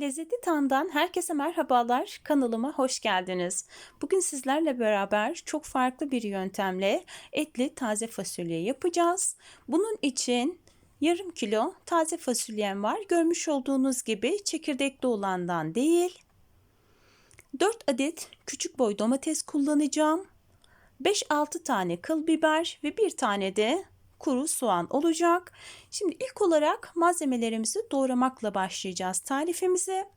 Lezzeti Tam'dan herkese merhabalar. Kanalıma hoş geldiniz. Bugün sizlerle beraber çok farklı bir yöntemle etli taze fasulye yapacağız. Bunun için yarım kilo taze fasulyem var. Görmüş olduğunuz gibi çekirdekli olandan değil. 4 adet küçük boy domates kullanacağım. 5-6 tane kıl biber ve bir tane de kuru soğan olacak. Şimdi ilk olarak malzemelerimizi doğramakla başlayacağız tarifimize.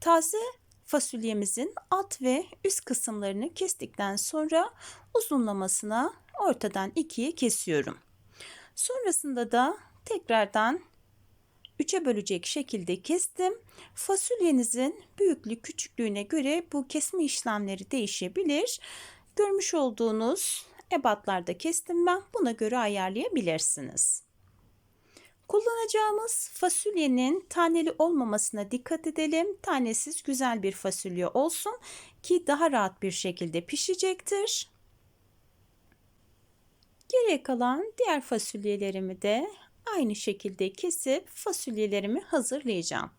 Taze fasulyemizin alt ve üst kısımlarını kestikten sonra uzunlamasına ortadan ikiye kesiyorum. Sonrasında da tekrardan üçe bölecek şekilde kestim. Fasulyenizin büyüklük küçüklüğüne göre bu kesme işlemleri değişebilir. Görmüş olduğunuz ebatlarda kestim ben. Buna göre ayarlayabilirsiniz. Kullanacağımız fasulyenin taneli olmamasına dikkat edelim. Tanesiz güzel bir fasulye olsun ki daha rahat bir şekilde pişecektir. Geriye kalan diğer fasulyelerimi de aynı şekilde kesip fasulyelerimi hazırlayacağım.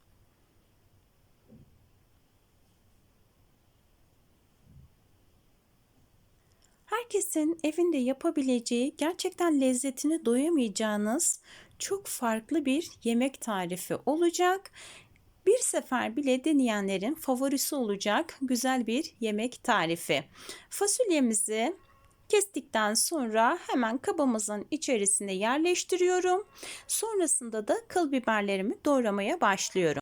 Herkesin evinde yapabileceği gerçekten lezzetini doyamayacağınız çok farklı bir yemek tarifi olacak. Bir sefer bile deneyenlerin favorisi olacak güzel bir yemek tarifi. Fasulyemizi kestikten sonra hemen kabımızın içerisine yerleştiriyorum. Sonrasında da kıl biberlerimi doğramaya başlıyorum.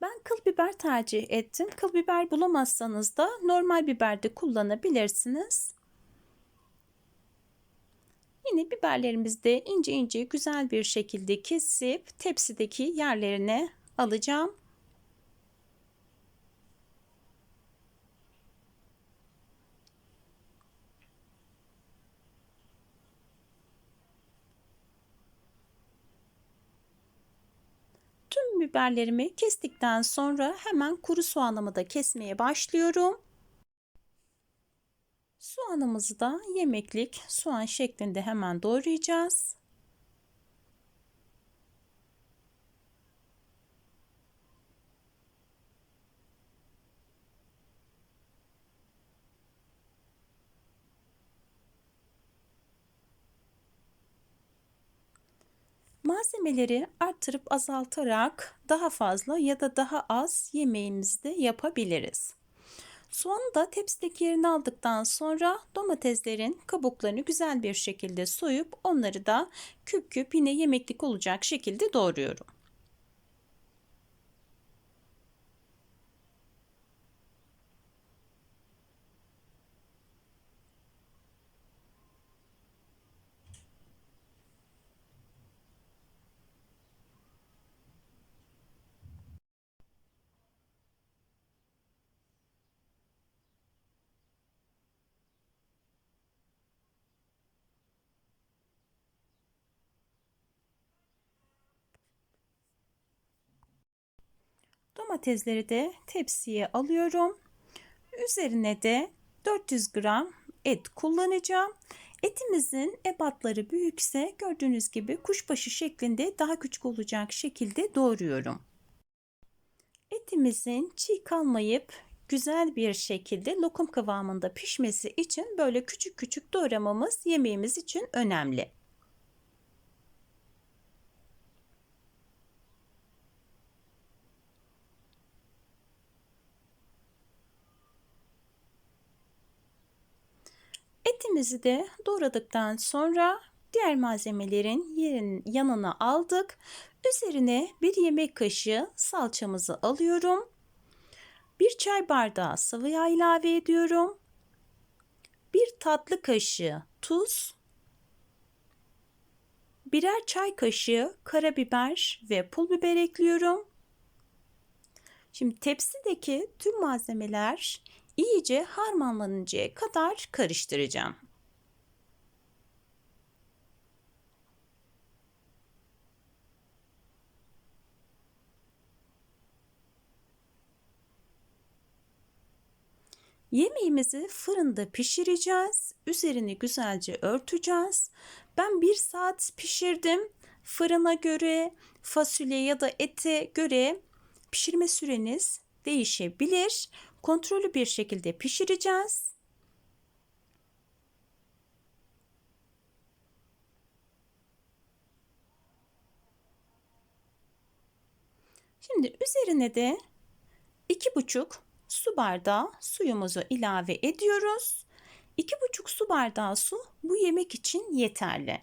Ben kıl biber tercih ettim. Kıl biber bulamazsanız da normal biber de kullanabilirsiniz. Yine biberlerimizi de ince ince güzel bir şekilde kesip tepsideki yerlerine alacağım. Biberlerimi kestikten sonra hemen kuru soğanımı da kesmeye başlıyorum. Soğanımızı da yemeklik soğan şeklinde hemen doğrayacağız. Malzemeleri arttırıp azaltarak daha fazla ya da daha az yemeğimizde yapabiliriz. Soğanı da tepsideki yerini aldıktan sonra domateslerin kabuklarını güzel bir şekilde soyup onları da küp küp yine yemeklik olacak şekilde doğruyorum. Domatesleri de tepsiye alıyorum. Üzerine de 400 gram et kullanacağım. Etimizin ebatları büyükse gördüğünüz gibi kuşbaşı şeklinde daha küçük olacak şekilde doğruyorum. Etimizin çiğ kalmayıp güzel bir şekilde lokum kıvamında pişmesi için böyle küçük küçük doğramamız yemeğimiz için önemli. Etimizi de doğradıktan sonra diğer malzemelerin yerin yanına aldık. Üzerine bir yemek kaşığı salçamızı alıyorum. Bir çay bardağı sıvı yağ ilave ediyorum. Bir tatlı kaşığı tuz. Birer çay kaşığı karabiber ve pul biber ekliyorum. Şimdi tepsideki tüm malzemeler iyice harmanlanıncaya kadar karıştıracağım. Yemeğimizi fırında pişireceğiz. Üzerini güzelce örteceğiz. Ben bir saat pişirdim. Fırına göre, fasulye ya da ete göre pişirme süreniz değişebilir. Kontrollü bir şekilde pişireceğiz. Şimdi üzerine de 2,5 su bardağı suyumuzu ilave ediyoruz. 2,5 su bardağı su bu yemek için yeterli.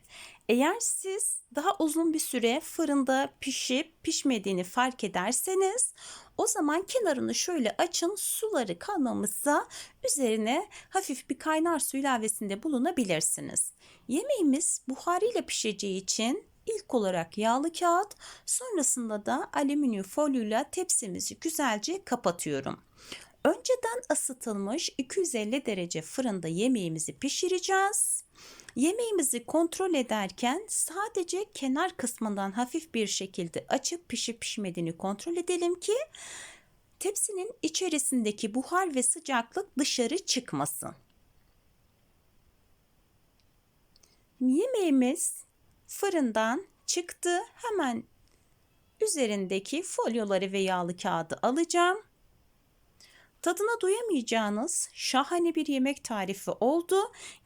Eğer siz daha uzun bir süre fırında pişip pişmediğini fark ederseniz o zaman kenarını şöyle açın suları kalmamışsa üzerine hafif bir kaynar su ilavesinde bulunabilirsiniz. Yemeğimiz buharıyla pişeceği için ilk olarak yağlı kağıt sonrasında da alüminyum folyoyla tepsimizi güzelce kapatıyorum. Önceden ısıtılmış 250 derece fırında yemeğimizi pişireceğiz. Yemeğimizi kontrol ederken sadece kenar kısmından hafif bir şekilde açıp pişip pişmediğini kontrol edelim ki tepsinin içerisindeki buhar ve sıcaklık dışarı çıkmasın. Yemeğimiz fırından çıktı. Hemen üzerindeki folyoları ve yağlı kağıdı alacağım. Tadına doyamayacağınız şahane bir yemek tarifi oldu.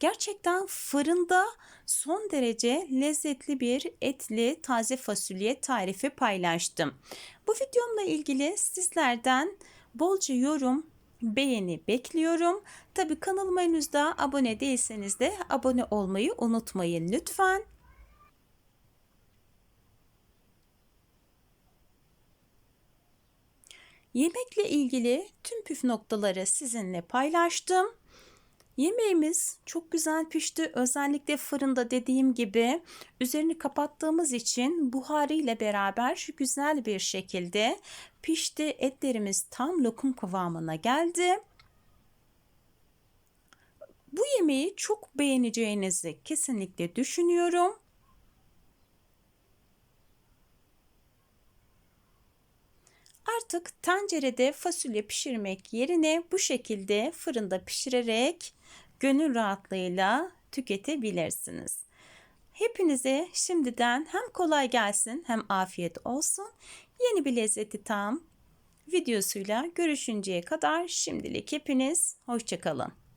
Gerçekten fırında son derece lezzetli bir etli taze fasulye tarifi paylaştım. Bu videomla ilgili sizlerden bolca yorum, beğeni bekliyorum. Tabi kanalıma henüz daha abone değilseniz de abone olmayı unutmayın lütfen. Yemekle ilgili tüm püf noktaları sizinle paylaştım. Yemeğimiz çok güzel pişti. Özellikle fırında dediğim gibi üzerini kapattığımız için buharı ile beraber güzel bir şekilde pişti. Etlerimiz tam lokum kıvamına geldi. Bu yemeği çok beğeneceğinizi kesinlikle düşünüyorum. Artık tencerede fasulye pişirmek yerine bu şekilde fırında pişirerek gönül rahatlığıyla tüketebilirsiniz. Hepinize şimdiden hem kolay gelsin hem afiyet olsun. Yeni bir lezzeti tam videosuyla görüşünceye kadar şimdilik hepiniz hoşçakalın.